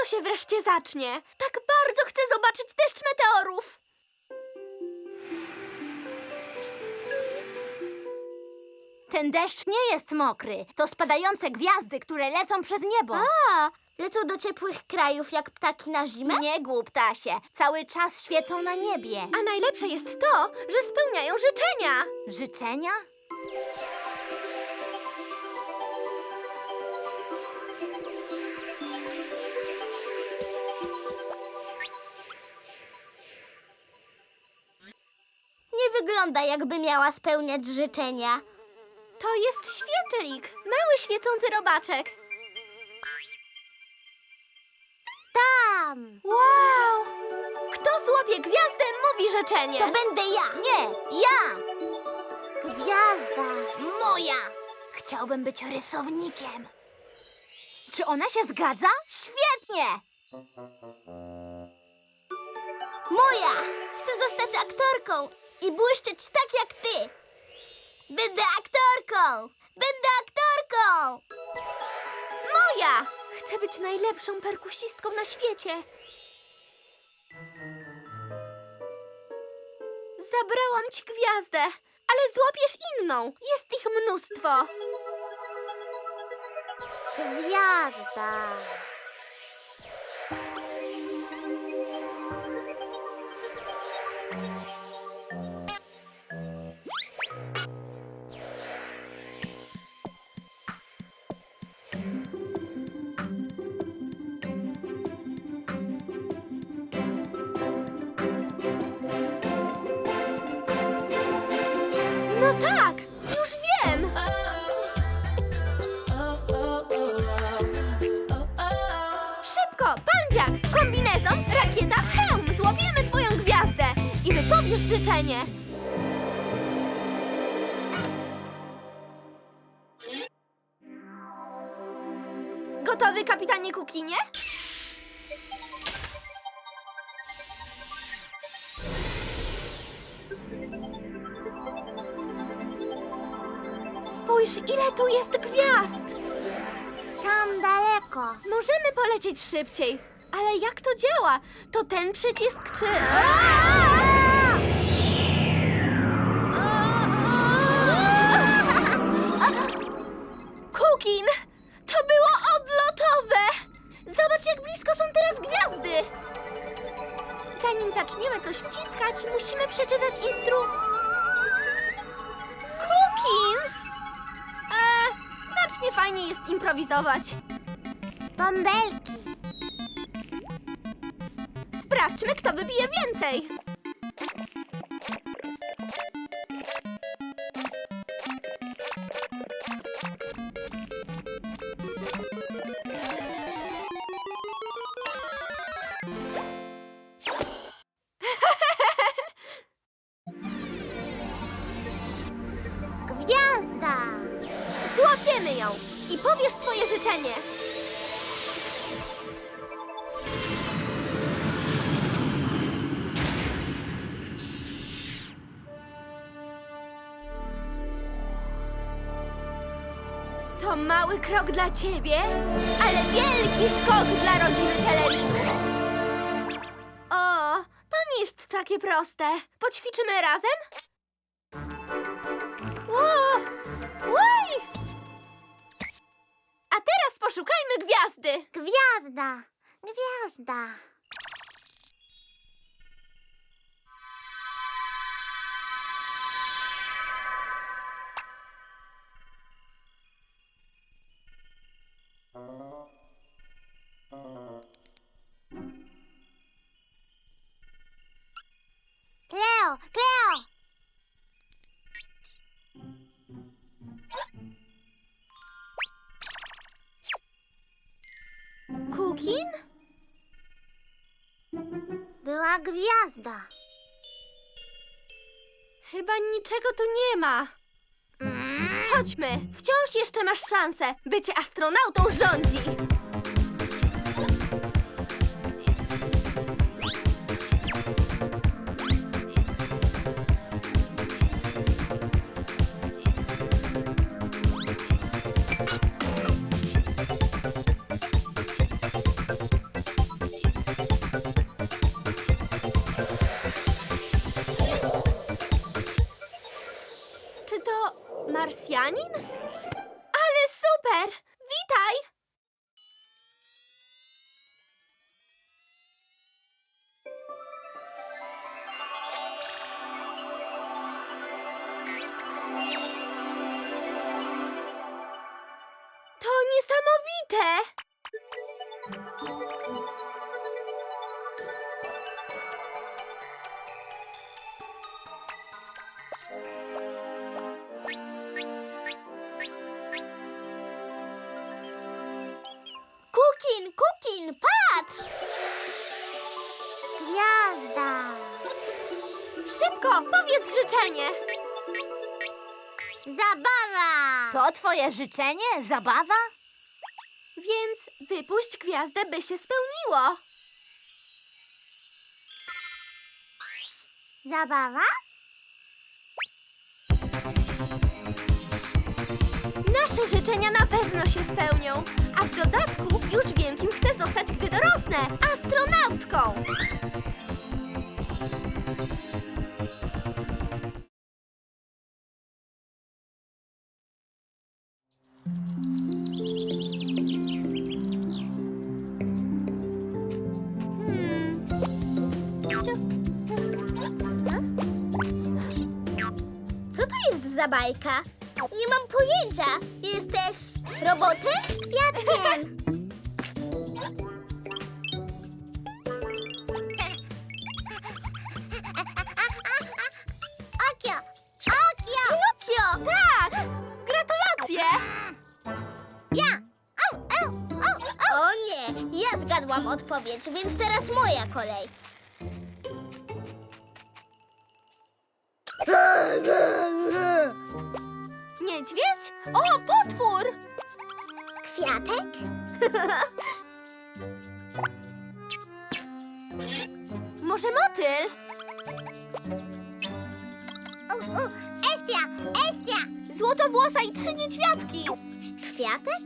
to się wreszcie zacznie? Tak bardzo chcę zobaczyć deszcz meteorów. Ten deszcz nie jest mokry. To spadające gwiazdy, które lecą przez niebo. A, lecą do ciepłych krajów jak ptaki na zimę? Nie głup, Tasie. Cały czas świecą na niebie. A najlepsze jest to, że spełniają życzenia. Życzenia? Wygląda jakby miała spełniać życzenia. To jest świetlik, mały świecący robaczek. Tam! Wow! Kto złapie gwiazdę, mówi życzenie. To będę ja! Nie, ja! Gwiazda! Moja! Chciałbym być rysownikiem. Czy ona się zgadza? Świetnie! Moja! Chcę zostać aktorką i błyszczeć tak jak ty! Będę aktorką! Będę aktorką! Moja! Chcę być najlepszą perkusistką na świecie. Zabrałam ci gwiazdę, ale złapiesz inną. Jest ich mnóstwo. Gwiazda! Wypowiesz życzenie. Gotowy, kapitanie Kukinie? Spójrz, ile tu jest gwiazd! Tam daleko. Możemy polecieć szybciej, ale jak to działa? To ten przycisk czy... Kukin! To było odlotowe! Zobacz, jak blisko są teraz gwiazdy! Zanim zaczniemy coś wciskać, musimy przeczytać instru... Kukin! E, znacznie fajniej jest improwizować. Bąbelki. Sprawdźmy, kto wybije więcej. To mały krok dla ciebie, ale wielki skok dla rodziny Telewizji. O, to nie jest takie proste. Poćwiczymy razem? Ło! Łaj! A teraz poszukajmy gwiazdy. Gwiazda! Gwiazda! Kukin? Była gwiazda. Chyba niczego tu nie ma. Chodźmy, wciąż jeszcze masz szansę. Bycie astronautą rządzi. Rosjanin? Ale super! Witaj! To niesamowite! Szybko, powiedz życzenie! Zabawa. To twoje życzenie? Zabawa? Więc wypuść gwiazdę, by się spełniło. Zabawa? Nasze życzenia na pewno się spełnią. A w dodatku już wiem, kim chcę zostać, gdy dorosnę. Astronautką! Bajka? Nie mam pojęcia. Jesteś robotem? Kwiatkiem. Okio! Okio! Pinokio! Tak! Gratulacje! Ja! O nie! Ja zgadłam odpowiedź, więc teraz moja kolej. O, potwór! Kwiatek? Może motyl? U, Estia! Estia! Złotowłosa i trzy niedźwiadki! Kwiatek?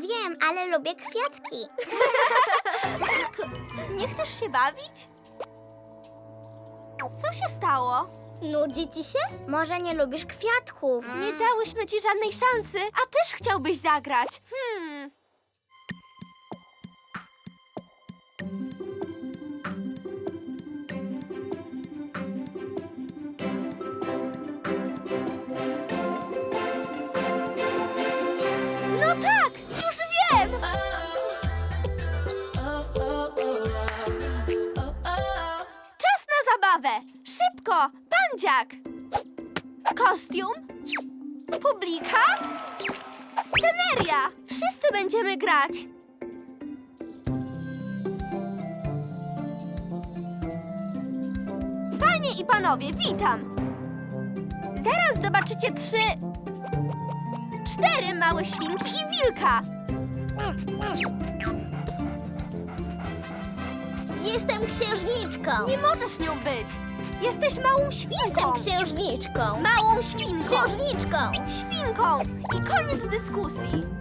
Wiem, ale lubię kwiatki. Nie chcesz się bawić? Co się stało? Nudzi ci się? Może nie lubisz kwiatków? Nie dałyśmy ci żadnej szansy, a też chciałbyś zagrać. Hmm. Grać! Panie i panowie, witam! Zaraz zobaczycie trzy... Cztery małe świnki i wilka! Jestem księżniczką. Nie możesz nią być! Jesteś małą świnką! Jestem księżniczką. Małą świnką! Księżniczką. Świnką! I koniec dyskusji!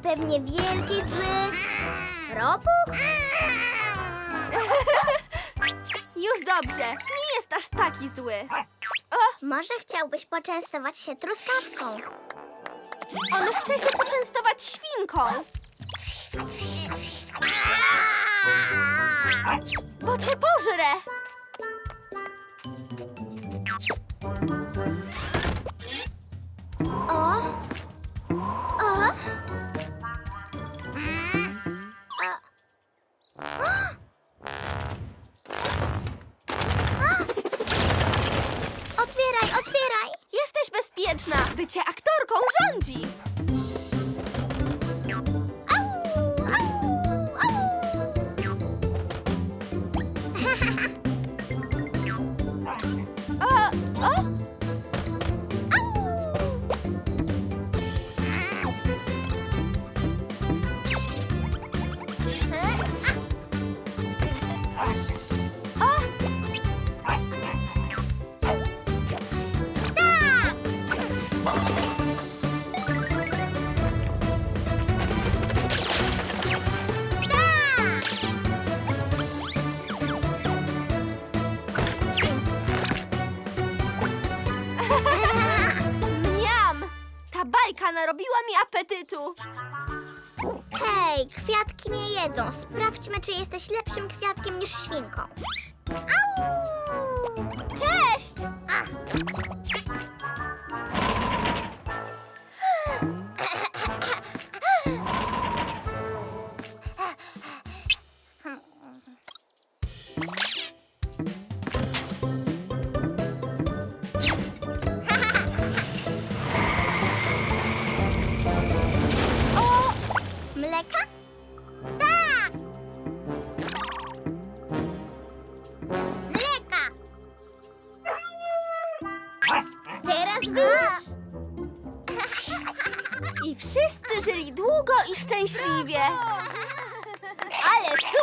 pewnie wielki, zły... Ropuch? Już dobrze, nie jest aż taki zły. O, Może chciałbyś poczęstować się truskawką? on chce się poczęstować świnką, bo cię pożre. O, bezpieczna! Bycie aktorką rządzi! Apetytu. Hej, kwiatki nie jedzą. Sprawdźmy, czy jesteś lepszym kwiatkiem niż świnką. Au! Cześć! Mleka?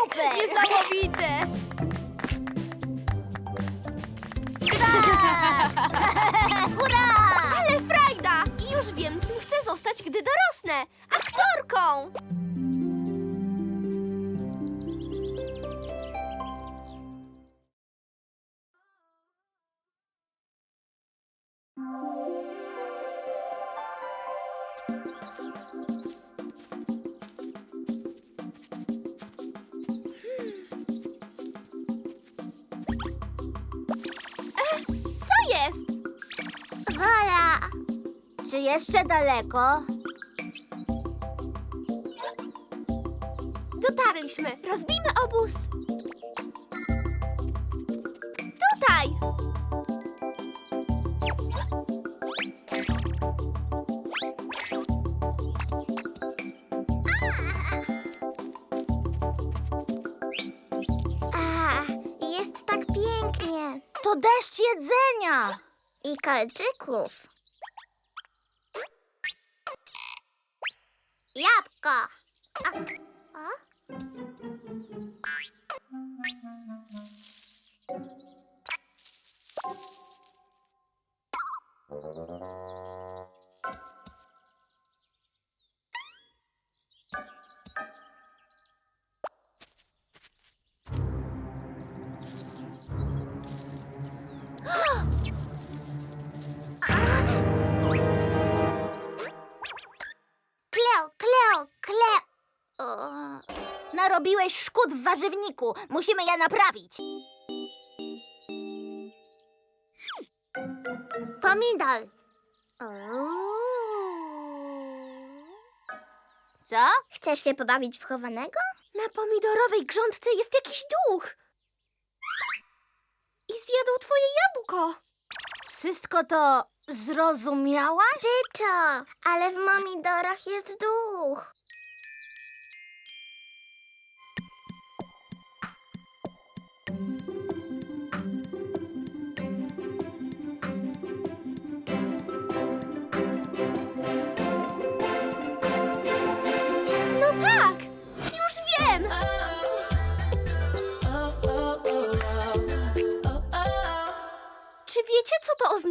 Super! Niesamowite! Hurra! Ale frajda! I już wiem, kim chcę zostać, gdy dorosnę. Aktorką! Daleko? Dotarliśmy. Rozbijmy obóz. Tutaj! A, jest tak pięknie. To deszcz jedzenia! I kolczyków. Jabłko. A, a? Kleo, Szkód w warzywniku. Musimy je naprawić. pomidor. Co? Chcesz się pobawić w chowanego? Na pomidorowej grządce jest jakiś duch. I zjadł twoje jabłko. Wszystko to zrozumiałaś? Tyczo, ale w pomidorach jest duch.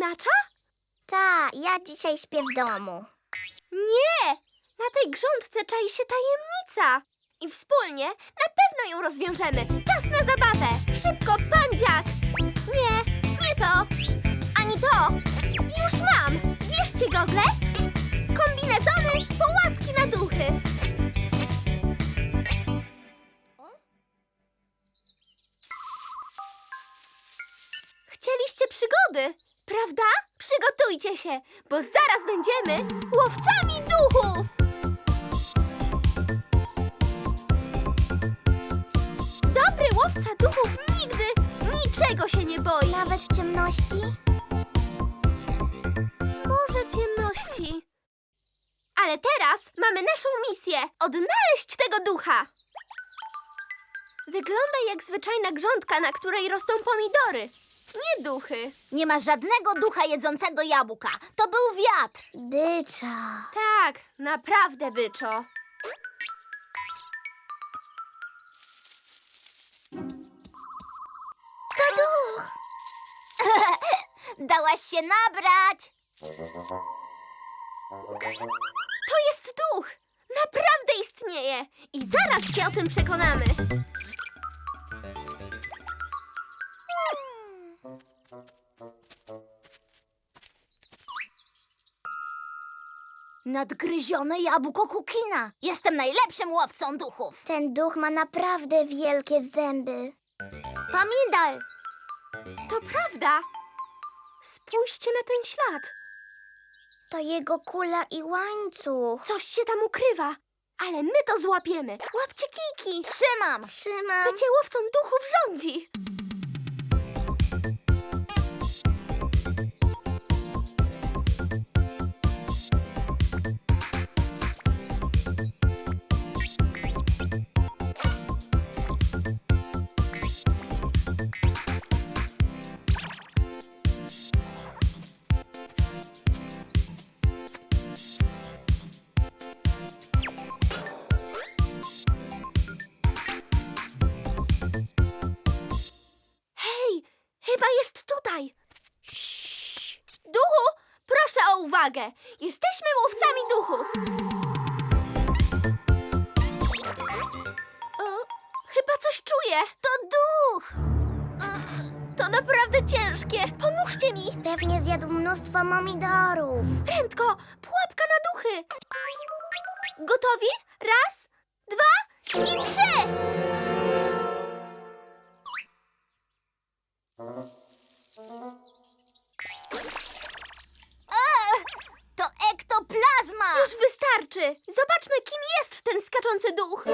Oznacza? Ta, ja dzisiaj śpię w domu. Nie! Na tej grządce czai się tajemnica. I wspólnie na pewno ją rozwiążemy. Czas na zabawę! Szybko, pandziak! Nie, nie to! Ani to! Już mam! Bierzcie gogle! Kombinezony, pułapki na duchy! Chcieliście przygody, prawda? Przygotujcie się, bo zaraz będziemy łowcami duchów! Dobry łowca duchów nigdy niczego się nie boi. Nawet ciemności? Może ciemności Ale teraz mamy naszą misję odnaleźć tego ducha. Wygląda jak zwyczajna grządka, na której rosną pomidory. Nie duchy. Nie ma żadnego ducha jedzącego jabłka. To był wiatr. Dycza. Tak, naprawdę, byczo. To duch. Dałaś się nabrać. To jest duch! Naprawdę istnieje! I zaraz się o tym przekonamy. Nadgryzione jabłko Kukina. Jestem najlepszym łowcą duchów. Ten duch ma naprawdę wielkie zęby. Pomidor. To prawda. Spójrzcie na ten ślad. To jego kula i łańcuch. Coś się tam ukrywa, ale my to złapiemy. Łapcie kiki! Trzymam. Trzymam. Bycie łowcą duchów rządzi. Pomidorów. Prędko, pułapka na duchy. Gotowi? Raz, dwa i trzy. To ektoplazma. Już wystarczy. Zobaczmy, kim jest ten skaczący duch.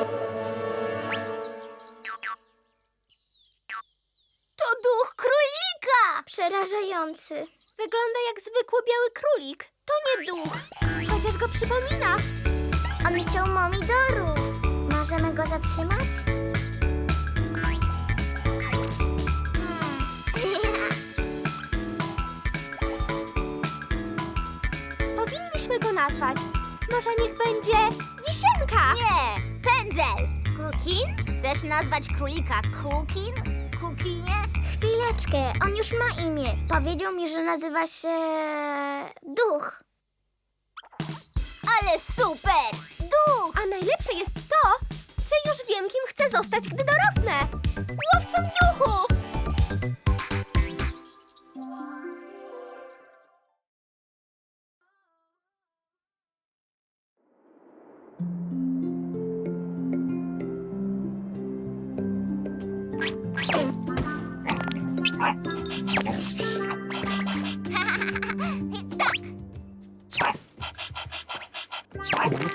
To duch królika. Przerażający. Wygląda jak zwykły biały królik. To nie duch, chociaż go przypomina. On chciał pomidorów. Możemy go zatrzymać? Powinniśmy go nazwać. Może niech będzie Wisienka. Nie, pędzel. Kukin? Chcesz nazwać królika Kukin? Kukinie? Chwileczkę, on już ma imię. Powiedział mi, że nazywa się... Duch. Ale super! Duch! A najlepsze jest to, że już wiem, kim chcę zostać, gdy dorosnę. Łowcą duchów. Oh,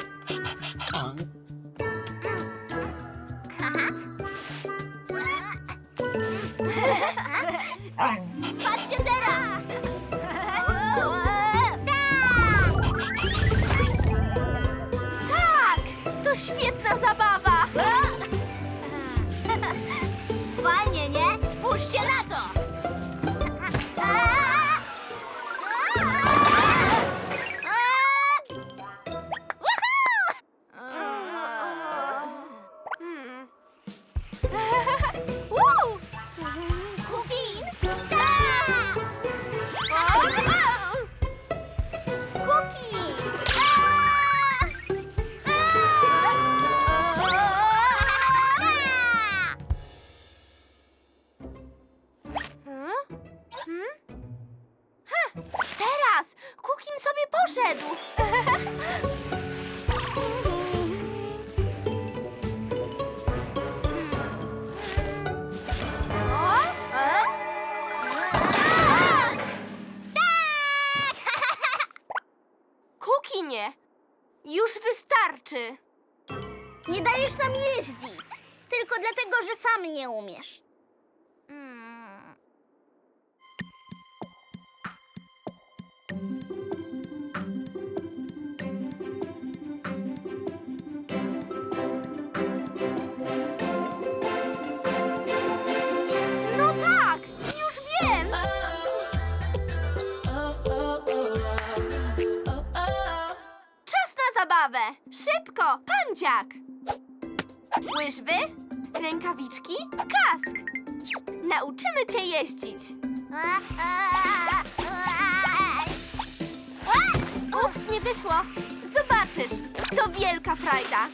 Jeździć. Ups, nie wyszło. Zobaczysz, to wielka frajda.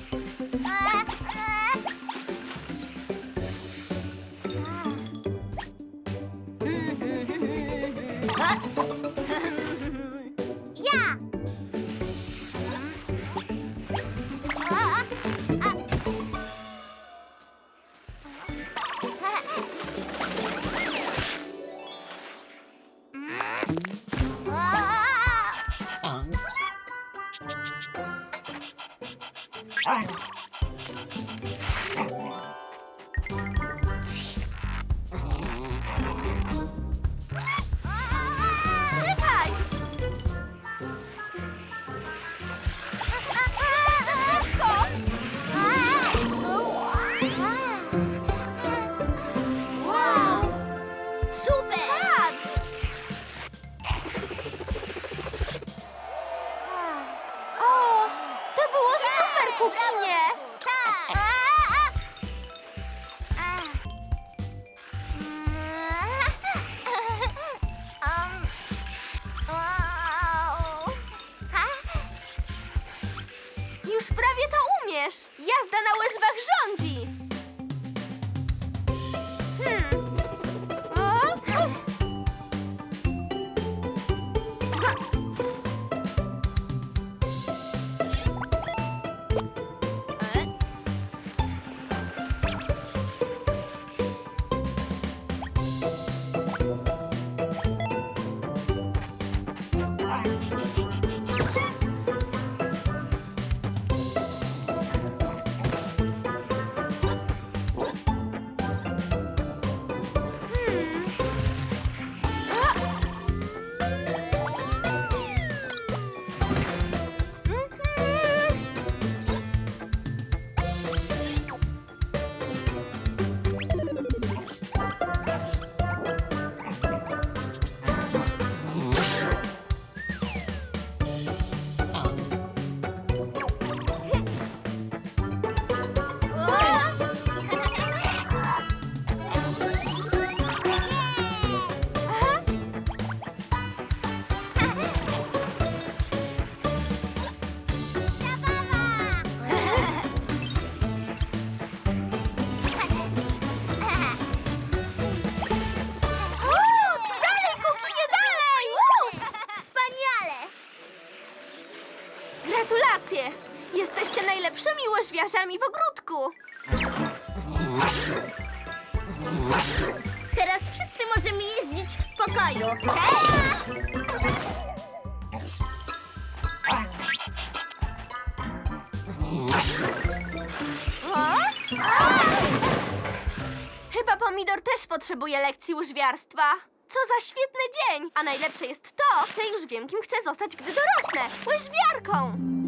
Łyżwiarzami w ogródku! Teraz wszyscy możemy jeździć w spokoju. Chyba pomidor też potrzebuje lekcji łyżwiarstwa. Co za świetny dzień! A najlepsze jest to, że już wiem, kim chcę zostać, gdy dorosnę. Łyżwiarką!